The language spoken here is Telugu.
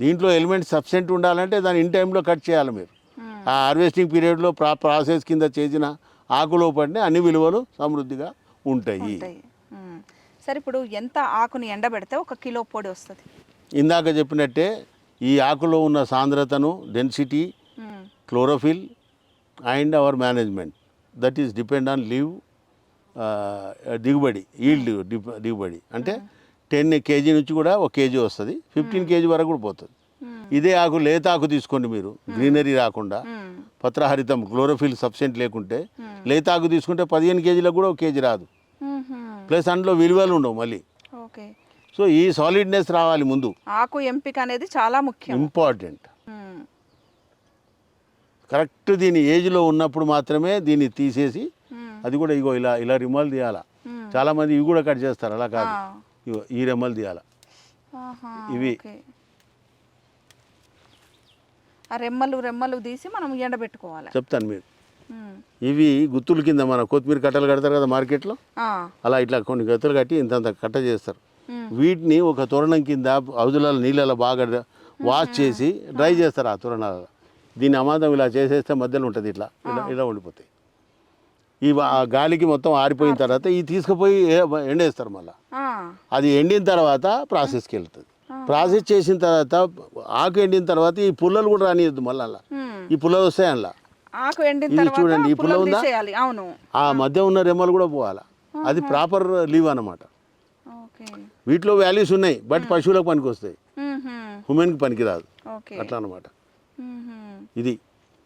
దీంట్లో ఎలిమెంట్స్ సబ్సెంట్ ఉండాలంటే దాన్ని ఇన్ టైంలో కట్ చేయాలి మీరు. ఆ హార్వెస్టింగ్ పీరియడ్లో ప్రా ప్రాసెస్ కింద చేసిన ఆకులో పడిన అన్ని విలువలు సమృద్ధిగా ఉంటాయి. సరే ఇప్పుడు ఎంత ఆకుని ఎండబెడితే ఒక కిలో పొడి వస్తుంది? ఇందాక చెప్పినట్టే ఈ ఆకులో ఉన్న సాంద్రతను density. Chlorophyll and our management. That is depend on leave దిగుబడి ఈల్డ్ దిగుబడి. అంటే టెన్ కేజీ నుంచి కూడా ఒక కేజీ వస్తుంది. ఫిఫ్టీన్ కేజీ వరకు కూడా పోతుంది. ఇదే ఆకు లేత ఆకు తీసుకోండి మీరు. గ్రీనరీ రాకుండా. పత్రహరితం క్లోరోఫిల్ సబ్సెంట్ లేకుంటే. లేత ఆకు తీసుకుంటే పదిహేను కేజీలకు కూడా ఒక కేజీ రాదు. ప్లస్ అందులో విలువలు ఉండవు మళ్ళీ. ఓకే. సో ఈ సాలిడ్నెస్ రావాలి ముందు. ఆకు ఎంపిక అనేది చాలా ముఖ్యం. ఇంపార్టెంట్. కరెక్ట్ దీని ఏజ్లో ఉన్నప్పుడు మాత్రమే దీన్ని తీసేసి. అది కూడా ఇగో ఇలా ఇలా రిమ్మలు తీయాలా. చాలామంది ఇవి కూడా కట్ చేస్తారు అలా కాదు. ఈ రెమ్మలు తీయాలా. ఇవి. ఆ రెమ్మలు రెమ్మలు తీసి మనం ఎండబెట్టుకోవాలి? చెప్తాను మీరు. ఇవి గుత్తుల కింద మన కొత్తిమీర కట్టలు కడతారు కదా మార్కెట్లో. అలా ఇట్లా కొన్ని గతులు కట్టి ఇంతంత కట్ట చేస్తారు. వీటిని ఒక తోరణం కింద హౌజులలో నీళ్ళలో బాగా వాష్ చేసి డ్రై చేస్తారు ఆ తోరణాలలో. దీని అమాదం ఇలా చేసేస్తే మధ్యలో ఉంటుంది ఇట్లా. ఇలా ఇలా ఉండిపోతాయి. ఈ గాలికి మొత్తం ఆరిపోయిన తర్వాత ఈ తీసుకుపోయి ఎండేస్తారు మళ్ళీ. అది ఎండిన తర్వాత ప్రాసెస్కి వెళ్తుంది ప్రాసెస్ చేసిన తర్వాత ఆకు ఎండిన తర్వాత ఈ పుల్లలు కూడా రానియద్దు మళ్ళీ అలా. ఈ పుల్లలు వస్తాయి అందులో ఎండిన ఇది చూడండి, ఈ పుల్ల ఉందా? ఆ మధ్య ఉన్న రెమ్మలు కూడా పోవాలి. అది ప్రాపర్ లీవ్ అన్నమాట. ఓకే. వీటిలో వాల్యూస్ ఉన్నాయి బట్ పశువులకు పనికి వస్తాయి. హ్యూమెన్కి పనికి రాదు ఓకే. అట్లా అనమాట. ఇది.